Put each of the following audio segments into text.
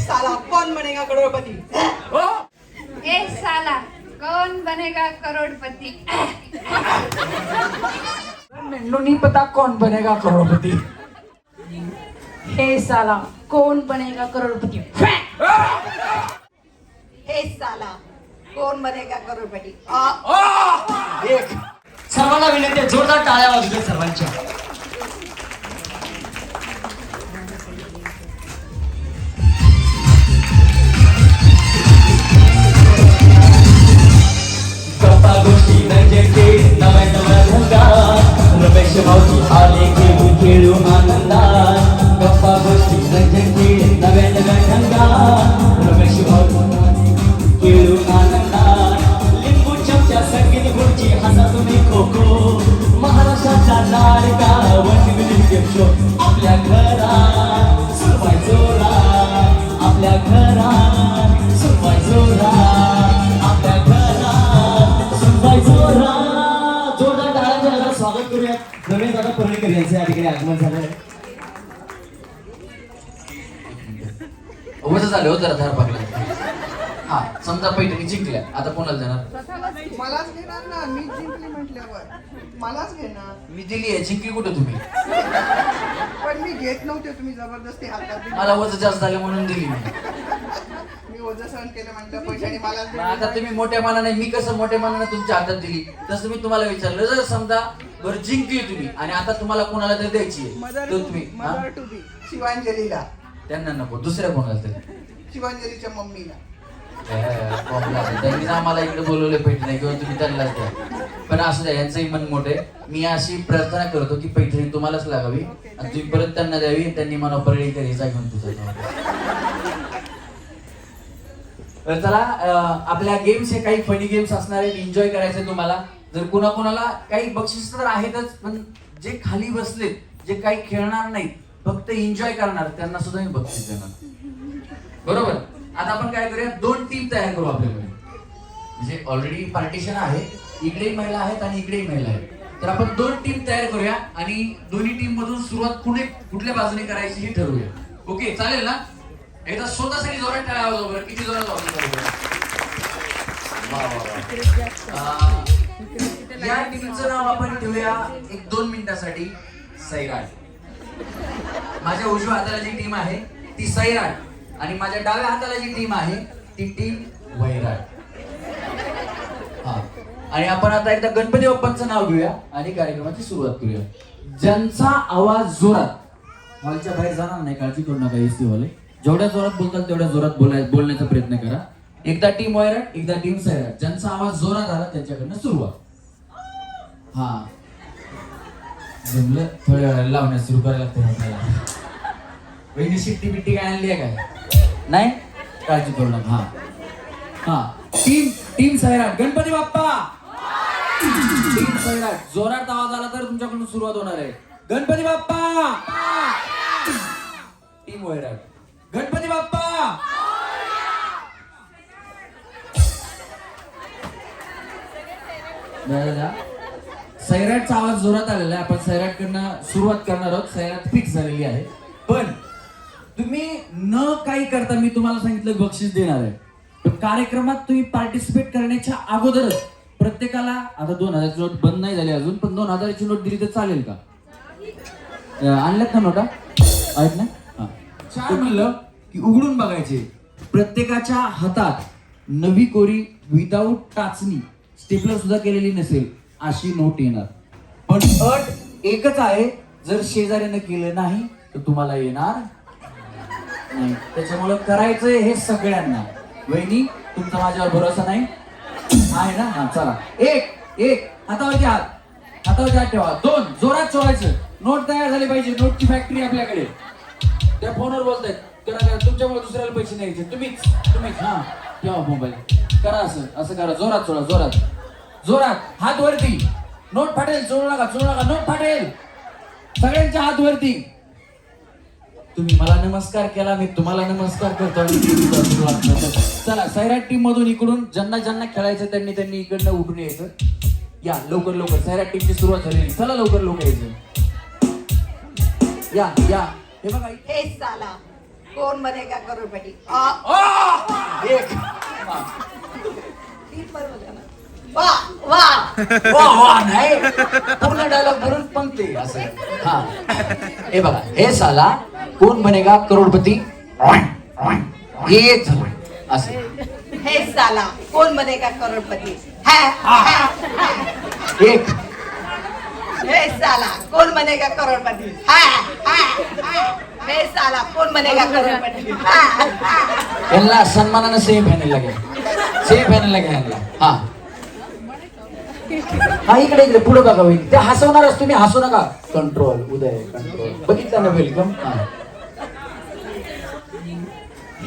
साला कौन बनेगा करोड़पति? ए साला कौन बनेगा करोड़पति? मेनू नहीं पता कौन बनेगा करोड़पति? हे साला कौन बनेगा करोड़पति? कौन बनेगा करोड़पति? एक सर्वांना विनंती आहे, जोरदार टाळ्या वाजू सर्वांच्या. गप्पा गोष्टी नव्या नव्या धंदा. रमेश भाऊजी आले खेळू खेळू आनंदा. गप्पा गोष्टी रंजके नव्या नव्या ढंगा रमेश भाऊजी आपल्या घरात. सुरवाय जोरा आपल्या घरात. सुरवाय जोरा आपल्या घरात. सुरवाय जोरा जोरदार टाळ्यांच्या गजरात स्वागत करूया रमेश दादा पर्णेकर यांचे या ठिकाणी आगमन झालं आहे झाले हो जरा धार हा समजा पैठणी जिंकल्या आता कोणाला देणार? मलाच घेणार ना? मी जिंकली म्हटल्यावर. मलाच घेणार. मी दिली आहे जिंकली कुठे तुम्ही? पण मी घेत नव्हते तुम्ही जबरदस्ती हातात दिली. मला वज जास्त झाले म्हणून दिली मी. मी ओझं सहन केलं म्हटलं पैशाने मलाच मग आता. तुम्ही मोठ्या मनाने मी कसं मोठ्या मनाने तुमच्या हातात दिली? तसं मी तुम्हाला विचारलं जर समजा बरं जिंकली तुम्ही आणि आता तुम्हाला कोणाला तरी द्यायची आहे मदर तर टू तुम्ही हा? मदर टू बी शिवांजलीला. त्यांना नको दुसऱ्या कोणाला तरी. शिवांजलीच्या मम्मीला. त्यांनी आम्हाला इकडे बोलवले पैठणी किंवा तुम्ही त्यांनाच द्या. पण असं द्या यांचंही मन मोठे मी अशी प्रार्थना करतो की पैठणी तुम्हालाच लागावी. आणि तुम्ही परत त्यांना द्यावी त्यांनी मला परळी करी घेऊन तुझं तर चला आपल्या गेम्स हे काही फनी गेम्स असणार आहेत एन्जॉय करायचे तुम्हाला. जर कुणाकुणाला काही बक्षीस तर आहेतच पण जे खाली बसलेत जे काही खेळणार नाहीत फक्त एन्जॉय करणार त्यांना सुद्धा मी बक्षीस देणार. बरोबर? आता आपण काय करूया? दोन टीम तयार करू आपल्याकडे. म्हणजे ऑलरेडी पार्टिशन आहे इकडेही महिला आहेत आणि इकडेही महिला आहेत. तर आपण दोन टीम तयार करूया आणि दोन्ही टीम मधून सुरुवात कुठे कुठल्या बाजूने करायची हे ठरवूया. ओके चालेल ना? एकदा स्वतःसाठी जोरात टाळा हो वाजवा बरं किती जोरात वाजवता हो या टीमचं नाव आपण ठेवूया एक दोन मिनिटासाठी सैराट. माझ्या उजव्या हाताला जी टीम आहे ती सैराट. आणि माझ्या डाव्या हाताला जी टीम आहे ती टीम वैराट. आणि आपण आता एकदा गणपती बाप्पांचं नाव घेऊया आणि कार्यक्रमाची सुरुवात करूया. ज्यांचा आवाज जोरात हॉलच्या बाहेर जाणार नाही काळजी करू नका एसी वाले. जेवढ्या जोरात बोलताल तेवढ्या जोरात बोलाय बोलण्याचा प्रयत्न करा. एकदा टीम वैराट एकदा टीम सैराट ज्यांचा आवाज जोरात आला त्यांच्याकडनं सुरुवात. हा. जमलं? थोड्या वेळाला लावण्यास सुरू करायला लागतं आपल्याला. वहिनी शिट्टी बिट्टी काय आणली आहे काय? नाही? काळजी करू नका. हा. हा. Team team Sairat Ganpati Bappa! Sairat जोरात आवाज आला तर तुमच्याकडून सुरुवात होणार आहे. गणपती बाप्पा! टीम वैराग. गणपती बाप्पा! सैराटचा आवाज जोरात आलेला आहे. आपण सैराट कडनं सुरुवात करणार आहोत. सैराट फिक्स झालेली आहे. पण तुम्ही न काही करता मी तुम्हाला सांगितलं बक्षीस देणार आहे. कार्यक्रमात तुम्ही पार्टिसिपेट करण्याच्या अगोदरच प्रत्येकाला आता दोन हजारची नोट बंद नाही झाली अजून पण दोन हजाराची नोट दिली तर चालेल का? आणल्यात ना नोटा? आहेत ना? हा. चार म्हणलं की उघडून बघायचे. प्रत्येकाच्या हातात नवी कोरी विदाऊट टाचणी. स्टेपलर सुद्धा केलेली नसेल अशी नोट येणार. पण अट एकच आहे जर शेजाऱ्यानं केलं नाही तर तुम्हाला येणार नाही. त्याच्यामुळं करायचंय हे सगळ्यांना. वहिनी तुमचा माझ्यावर भरोसा नाही. आहे ना हा चला. एक एक. हातावरती हात. हातावरती हात ठेवा. दोन. जोरात सोडायचं. नोट तयार झाली पाहिजे. नोटची फॅक्टरी आपल्याकडे. त्या फोनवर बोलतायत. करा करा. तुमच्यामुळे दुसऱ्याला पैसे द्यायचे तुम्हीच तुम्हीच. हा. ठेवा मोबाईल करा असं. असं करा. जोरात चोळा जोरात. जोरात. हात वरती. नोट फाटेल. चोळू नका. चोळू नका. नोट फाटेल. सगळ्यांच्या हात वरती. तुम्ही मला नमस्कार केला. मी तुम्हाला नमस्कार करतो. चला सैराट टीम मधून इकडून ज्यांना ज्यांना खेळायचं त्यांनी त्यांनी इकडनं उठून यायचं. या लवकर लवकर. सैराट टीमची सुरुवात झालेली. चला लवकर लवकर यायचं. या या. हे बघा हे साला कोण बनेगा करोडपती? आ! एक. वा. वा वा. वा नाही. पूर्ण डायलॉग भरून पंक्ती असं. हा. हे बघा हे साला कोण बनेगा करोडपती? हे झालं. असं. हे साला कोण बनेगा करोडपती? है, है, है. एक. हे साला कोण बनेगा करोडपती? है, है, है. हे साला कोण बनेगा करोडपती? है, है. यांना सन्मानानं सेम फॅनल लागेल सेम यांना. हा. हा इकडे इकडे पुढे बघा होईल. ते हसवणारच तुम्ही हसू नका. कंट्रोल उदय कंट्रोल बघितलं ना वेलकम हे.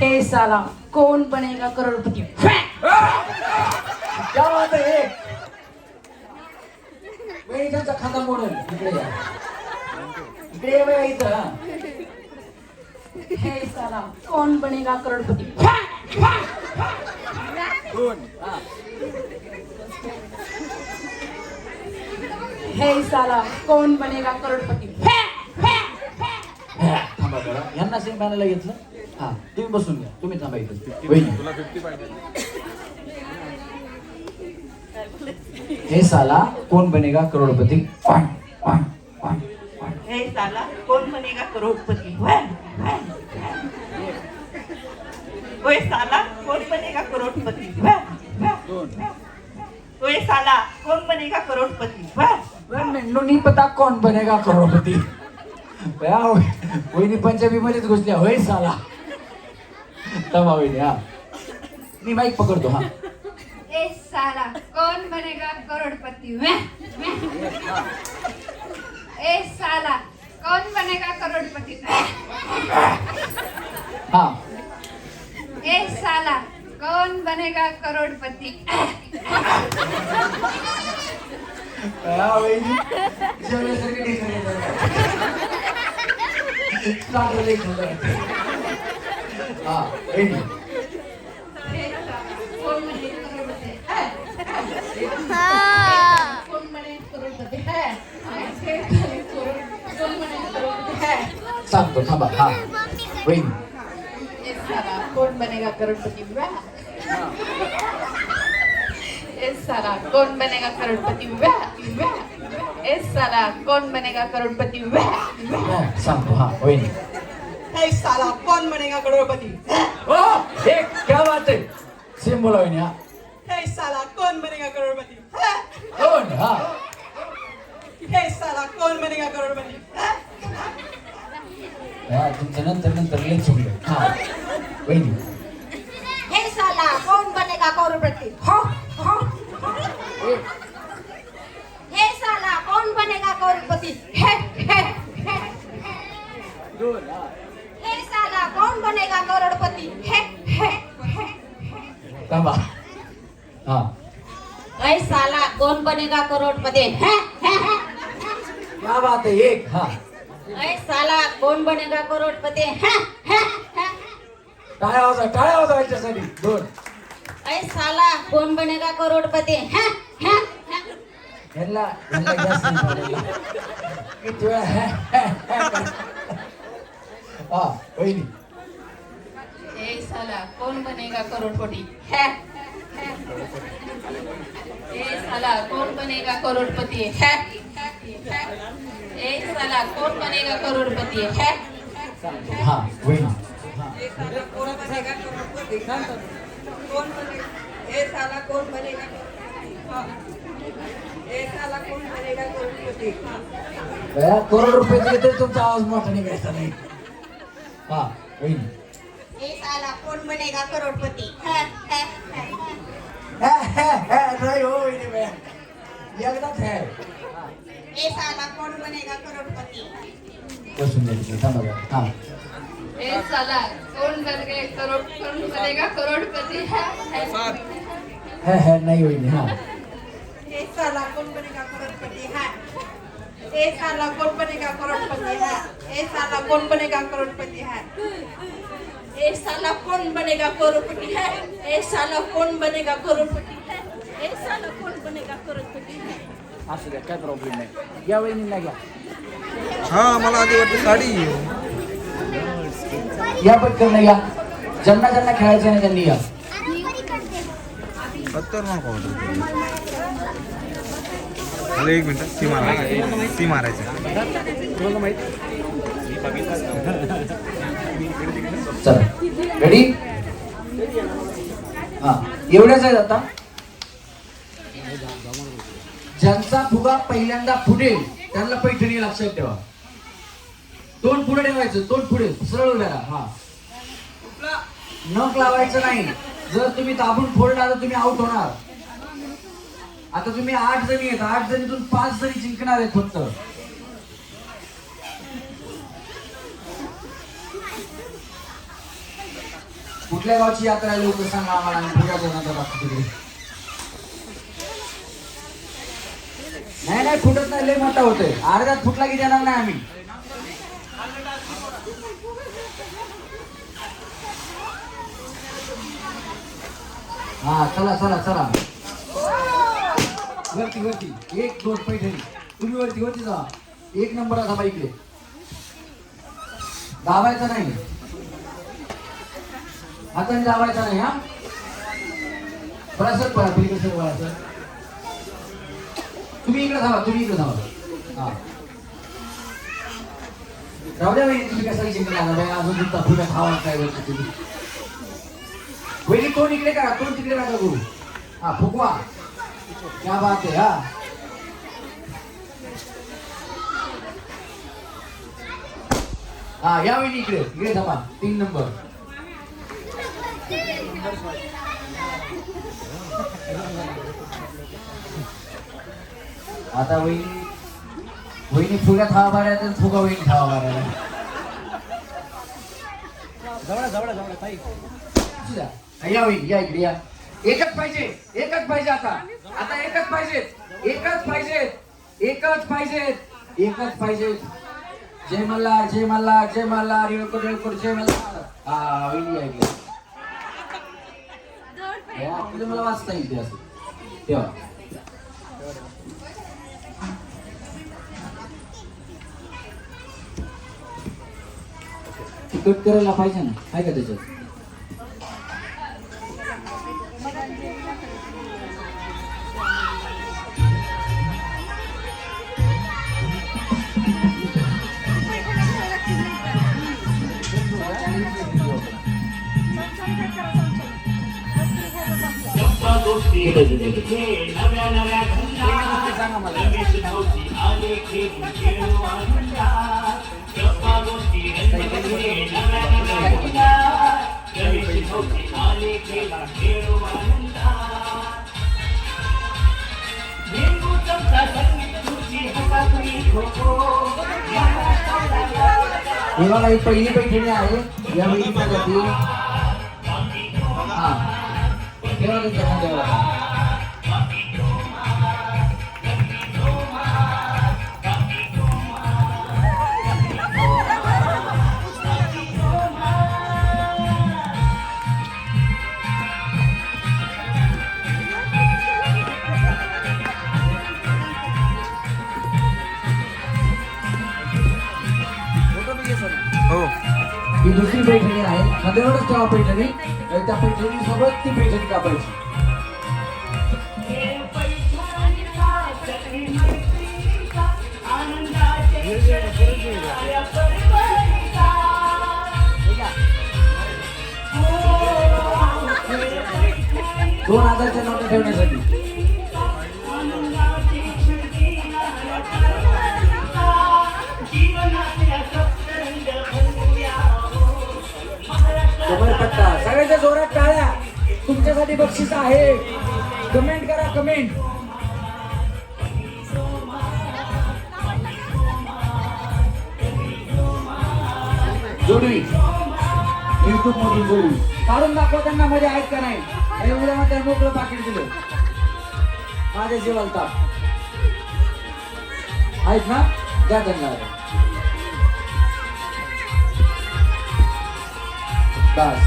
साला कौन बनेगा करोड़पति? क्या बात वहिनीचा खांदा मोडून इकडे या. इकडे या बघा इथं हा. हे साला कौन बनेगा करोड़पति? हे. साला कौन बनेगा करोड़पति? हा, थांबा जरा. यांना सेम फॅनला घेतलं? हा तुम्ही बसून घ्या. तुम्ही थांबा इथं. हे साला कोण बनेगा करोडपती. हे साला कोण बनेगा करोडपती? साला कौन बनेगा करोड़पति. ओए साला कौन बनेगा करोड़पति? वै. मेंढू नहीं पता कौन बनेगा करोडपती? वहिनी पंजाबी मध्येच घुसल्या. होय साला. थांबा वहिनी हा. मी माईक पकडतो हा. ए साला कौन बनेगा करोड़पति? वह। ए साला कौन बनेगा करोड़पति? हा. ए साला कौन बनेगा करोड़पति? बया, वहिनी. है. कौन बनेगा करोड़पति है सांगतो थांबा हा वहिनी हे साला कौन बनेगा करोड़पति? वाह हे साला कौन बनेगा करोड़पति वाह वाह हे साला कौन बनेगा करोड़पति वाह वाह हा, सांगतो हा वहिनी हे साला कौन बनेगा करोड़पति ओ एक क्या बात है सेम बोला वहिनी हा हे साला कौन बनेगा करोड़पति है. कोण हा हे साला कौन बनेगा करोड़पति है. हा, तुमचं नंतर नंतर लय चुकलं हा वहिनी हे साला कौन बनेगा करोड़पति हो हो हे साला कौन बनेगा करोड़पति. हे हे हे. हे साला कौन बनेगा करोड़पति? हे हे हे हा. हे. साला कौन बनेगा करोड़पति? है क्या बात है एक. हा. हे साला कौन बनेगा करोड़पति? है है है. टाळ्या वाजा टाळ्या वाजा यांच्यासाठी. दोन हे साला कौन बनेगा करोड़पति? है है है. ह्यांना ह्यांना. किती वेळा हे, हे, हे. हा ए साला कौन बनेगा करोड़पति? है ए साला कौन बनेगा करोड़पति? है ए साला कौन बनेगा करोड़पति? है. हा वहिनी. कौन बनेगा करोड़पति? कौन बनेगा साला कौन बनेगा साला कौन बनेगा करोड़पति? बया, करोड रुपये दिले तरी तुमचा आवाज मोठा निघायचा नाही. हा वहिनी हे साला कौन बनेगा करोड़पति? है है है हे, हे, हे, नाही हो. एकदाच आहे. हे साला कौन बनेगा करोड़पति? बसून द्यायची थांबा. हा ए साला कौन बनेगा करोड़ कौन बनेगा करोड़पति? है, है। हे हे नाही वहिनी हा हे. साला कौन बनेगा करोड़पति है? ए साला कौन बनेगा करोड़पति है? ए साला कौन बनेगा करोड़पति है? ए साला कौन बनेगा करोड़पति है? ए साला कौन बनेगा करोड़पति है? ए साला कौन बनेगा करोड़पति है? असू द्या काय प्रॉब्लेम नाही. या वहिनींना घ्या. हा मला आधी वाटतं साडी या पटकन या. ज्यांना ज्यांना खेळायचं नाही त्यांनी या. खतरनाक अरे एक मिनटं. ती मारायची. ती मारायची. रेडी हा. एवढ्याच आहेत आता. ज्यांचा फुगा पहिल्यांदा फुटेल त्यांना पैठणी लक्षात ठेवा. तोंड पुढे ठेवायचं तोंड पुढे. सरळ उभ्या हा. नख लावायचं नाही. जर तुम्ही दाबून फोडला तर तुम्ही आउट होणार. आता तुम्ही आठ जणी आहेत आठ जणीतून पाच जणी जिंकणार आहेत फक्त. कुठल्या गावची यात्रा आहे लोक सांगा आम्हाला नाही नाही फुटत नाही लय मोठा होतोय. अर्ध्यात फुटला की देणार नाही आम्ही. हा चला चला चला. वरती वरती. एक दोन पैठणी. तुम्ही वरती वरती जा. एक नंबर आता बाईकडे दाबायचा नाही. हाताने दाबायचा नाही हा? बरा सर पळा पलीकडे सर पळा सर. तुम्ही इकडे थांबा तुम्ही इकडे थांबा. हा. राहू द्या वहिनी तुम्ही कशाला जिंकला ना बाई अजून तुमचा फुटा खावा काय वरती तुम्ही? वहिनी तोंड इकडे करा तोंड तिकडे नका गुरु. हा फुकवा क्या बात आहे हा। हा या वहिनी इकडे इकडे थांबा तीन नंबर। आता वहिनी वहिनी हवा मारायला तर फुगा वहिनी हवा मारायला असू द्या. या वहिनी या इकडे या एकच पाहिजे एकच पाहिजे आता. आता एकच पाहिजे एकच पाहिजे एकच पाहिजे एकच पाहिजे. जय मल्हार जय मल्हार जय मल्हार येळकोट येळकोट जय मल्हार हा वहिनी मला वाचता येईल ते असं. तेव्हा. तिकट करायला पाहिजे ना आहे का त्याच्यात? नव्या नव्या सांगा मला रमेश भाऊजी आले खेळून खेळू आनंदात गप्पा गोष्टी रंगले नव्या नव्या गुंडात रमेश भाऊजी आले खेळून खेळू आनंदात लिंबू चमचा हे बघा ही पहिली पैठणी आहे या वहिनीच्या हा. ही दुसरी पैठणी आहे. खांद्यावरच ठेवा पैठणी. त्या पैठणी सोबत ती पैठणी कापायची. दोन हजारच्या नोटा ठेवण्यासाठी. पत्ता. सगळ्याच्या जोरात टाळ्या. तुमच्यासाठी बक्षीस आहे. कमेंट करा कमेंट. जोडवी युट्यूब मधून जोडवी काढून दाखवा त्यांना मध्ये आहेत का नाही. आणि उद्या मध्ये मोकळं पाकिट दिलं. माझ्या जीवाला आहेत ना? द्या त्यांना बस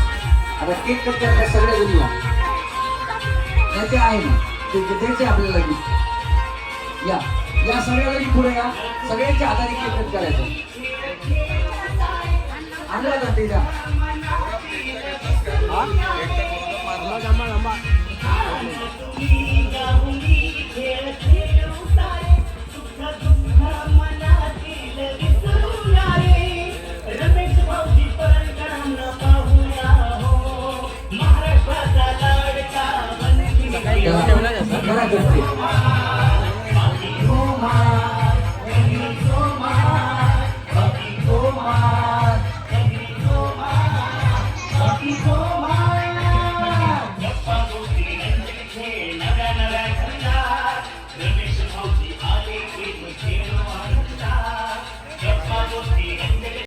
आता केक कट करायला सगळे जण या. नाही ते आहे ना. ते द्यायचे आपल्याला gift. या. या सगळ्या जणी पुढे या. सगळ्यांच्या हाताने केक कट करायचं. आणला का ते द्या करा, करा gift.